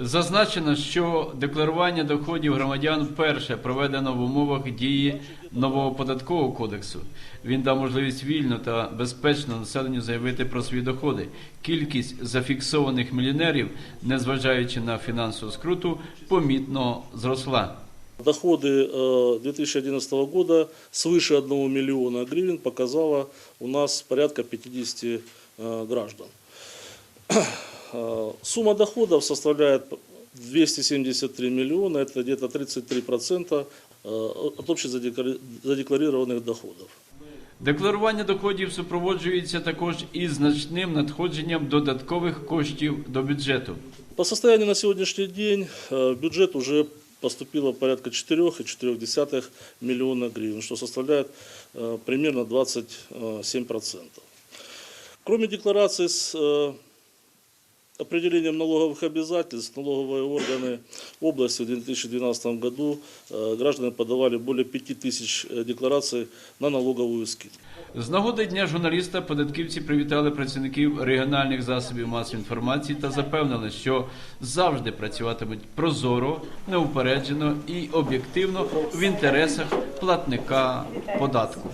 Зазначено, що декларування доходів громадян вперше проведено в умовах дії нового податкового кодексу. Він дав можливість вільно та безпечно населенню заявити про свої доходи. Кількість зафіксованих мільйонерів, незважаючи на фінансову скруту, помітно зросла. Доходы э, 2011 года свыше 1 миллиона гривен показала у нас порядка 50 э, граждан. Э, Сумма доходов составляет 273 миллиона, это где-то 33% э, от общезадекларированных доходов. Декларування доходів супроводжується також і значним надходженням додаткових коштів до бюджету. По состоянию на сегодняшний день э, в бюджет уже поступило порядка 4,4 миллиона гривен, что составляет э, примерно 27%. Кроме декларации с э, определением налоговых обязательств, налоговые органы области в 2012 году э, граждане подавали более 5000 э, деклараций на налоговую скидку. З нагоди дня журналіста податківці привітали працівників регіональних засобів масової інформації та запевнили, що завжди працюватимуть прозоро, неупереджено і об'єктивно в інтересах платника податку.